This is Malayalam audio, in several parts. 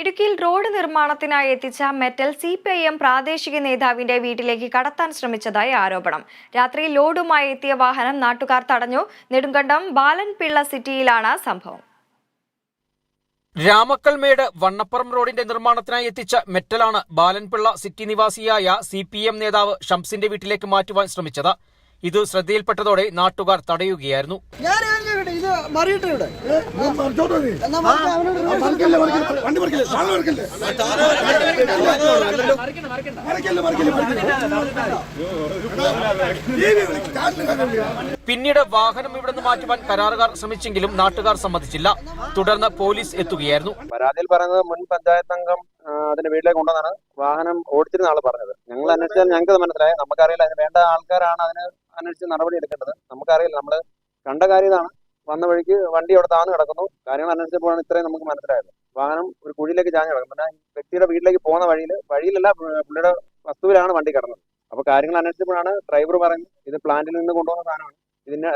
ഇടുക്കിയിൽ റോഡ് നിർമ്മാണത്തിനായി എത്തിച്ച metal C P I M പ്രാദേശിക നേതാവിന്റെ വീട്ടിലേക്ക് കടത്താൻ ശ്രമിച്ചതായി ആരോപണം. രാത്രി ലോഡുമായി എത്തിയ വാഹനം നാട്ടുകാർ തടഞ്ഞു. നെടുങ്കണ്ടം ബാലൻപിള്ള സിറ്റിയിലാണ് സംഭവം. രാമക്കൽമേട് വണ്ണപ്പുറം റോഡിന്റെ നിർമ്മാണത്തിനായി എത്തിച്ച മെറ്റലാണ് ബാലൻപിള്ള സിറ്റി നിവാസിയായ സി പി എം നേതാവ് ഷംസിന്റെ വീട്ടിലേക്ക് മാറ്റുവാൻ ശ്രമിച്ചത്. ഇത് ശ്രദ്ധയിൽപ്പെട്ടതോടെ നാട്ടുകാർ തടയുകയായിരുന്നു. ഏതിനാ ഇവിടെ? മറിയിട്ട് പിന്നീട് വാഹനം ഇവിടെ നിന്ന് മാറ്റുവാൻ കരാറുകാർ ശ്രമിച്ചെങ്കിലും നാട്ടുകാർ സമ്മതിച്ചില്ല. തുടർന്ന് പോലീസ് എത്തുകയായിരുന്നു. പരാതിയിൽ പറഞ്ഞത് മുൻ പഞ്ചായത്ത് അംഗം അതിന്റെ വീട്ടിലേക്ക് കൊണ്ടുവന്നാണ്. വാഹനം ഓടിച്ചിരുന്ന ആൾ പറഞ്ഞത്. ഞങ്ങൾ അന്വേഷിച്ചാൽ ഞങ്ങൾക്ക് അത് മനസ്സിലായി. നമുക്കറിയില്ല അതിന് വേണ്ട ആൾക്കാരാണ് അതിന് അന്വേഷിച്ച് നടപടി എടുക്കേണ്ടത്. നമുക്കറിയില്ല നമ്മൾ കണ്ട കാര്യം ഇതാണ്. വന്ന വഴിക്ക് വണ്ടി അവിടെ താന്ന് കിടക്കുന്നു. കാര്യങ്ങൾ അന്വേഷിച്ചപ്പോഴാണ് ഇത്രയും നമുക്ക് മനസ്സിലായത്. വാഹനം ഒരു കുഴിയിലേക്ക് ചാഞ്ഞ് കിടക്കും പിന്നെ വ്യക്തിയുടെ വീട്ടിലേക്ക് പോകുന്ന വഴിയിൽ വഴിയിലല്ല പുള്ളിയുടെ വസ്തുവിലാണ് വണ്ടി കിടന്നത്. അപ്പൊ കാര്യങ്ങൾ അന്വേഷിച്ചപ്പോഴാണ് ഡ്രൈവർ പറഞ്ഞു ഇത് പ്ലാന്റിൽ നിന്ന് കൊണ്ടുപോകുന്ന സാധനമാണ്. ഇതിന്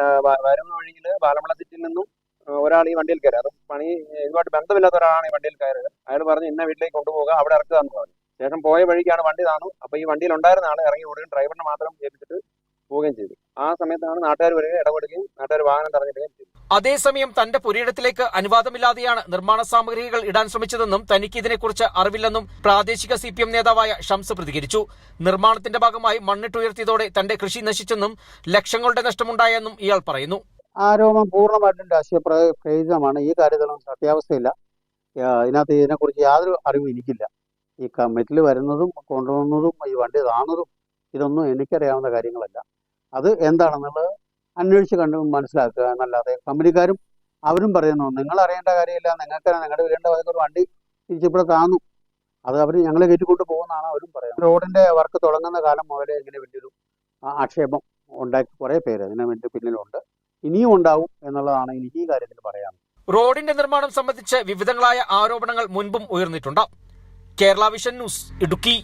വരുന്ന വഴിയിൽ ബാലമള സിറ്റിയിൽ നിന്നും ഒരാൾ ഈ വണ്ടിയിൽ കയറി. അത് പണി ഇതുമായിട്ട് ബന്ധമില്ലാത്ത ഒരാളാണ് ഈ വണ്ടിയിൽ കയറിയത്. അയാൾ പറഞ്ഞു ഇന്ന വീട്ടിലേക്ക് കൊണ്ടുപോകുക അവിടെ ഇറക്കുക എന്ന് പറഞ്ഞു. ശേഷം പോയ വഴിക്കാണ് വണ്ടി താന്നു. അപ്പൊ ഈ വണ്ടിയിൽ ഉണ്ടായിരുന്ന ആൾ ഇറങ്ങി ഓടുകയും ഡ്രൈവറിനെ മാത്രം ഏൽപ്പിച്ചിട്ട് പോവുകയും ചെയ്തു. ആ സമയത്താണ് നാട്ടുകാർ വരെ ഇടപെടുകയും നാട്ടുകാർ വാഹനം തടഞ്ഞിടുകയും ചെയ്തു അതേസമയം തന്റെ പുരയിടത്തിലേക്ക് അനുവാദമില്ലാതെയാണ് നിർമ്മാണ സാമഗ്രികൾ ഇടാൻ ശ്രമിച്ചതെന്നും തനിക്ക് ഇതിനെക്കുറിച്ച് അറിവില്ലെന്നും പ്രാദേശിക സി പി എം നേതാവായ ഷംസ് പ്രതികരിച്ചു. നിർമ്മാണത്തിന്റെ ഭാഗമായി മണ്ണിട്ട് മണ്ണിട്ടുയർത്തിയതോടെ തന്റെ കൃഷി നശിച്ചെന്നും ലക്ഷങ്ങളുടെ നഷ്ടമുണ്ടായെന്നും ഇയാൾ പറയുന്നു. ആരോപണം പൂർണമായിട്ടും രാഷ്ട്രീയമാണ് ഈ കാര്യത്തിലൊന്നും സത്യാവസ്ഥയില്ല. ഇതിനകത്ത് ഇതിനെക്കുറിച്ച് യാതൊരു അറിവും എനിക്കില്ല. ഈ കമ്മിറ്റിൽ വരുന്നതും കൊണ്ടുവന്നതും ഈ വണ്ടി താണതും ഇതൊന്നും എനിക്കറിയാവുന്ന കാര്യങ്ങളല്ല. അത് എന്താണെന്നുള്ളത് അന്വേഷിച്ച് കണ്ട് മനസ്സിലാക്കുക എന്നല്ലാതെ കമ്പനിക്കാരും അവരും പറയുന്നു നിങ്ങൾ അറിയേണ്ട കാര്യമില്ല നിങ്ങൾക്ക് നിങ്ങളുടെ വരേണ്ട ഒരു വണ്ടി തിരിച്ചിവിടെ താന്നു. അത് അവർ ഞങ്ങളെ കയറ്റിക്കൊണ്ട് പോകുന്നതാണ് അവരും പറയുന്നത്. റോഡിന്റെ വർക്ക് തുടങ്ങുന്ന കാലം മുതലേ ഇങ്ങനെ വലിയൊരു ആക്ഷേപം ഉണ്ടാക്കി കുറേ പേര് അതിന് വേണ്ടി പിന്നിലുണ്ട്. ഇനിയും ഉണ്ടാവും എന്നുള്ളതാണ് എനിക്ക് ഈ കാര്യത്തിൽ പറയാൻ റോഡിന്റെ നിർമ്മാണം സംബന്ധിച്ച് വിവിധങ്ങളായ ആരോപണങ്ങൾ മുൻപും ഉയർന്നിട്ടുണ്ട് കേരള വിഷൻ ന്യൂസ് ഇടുക്കി.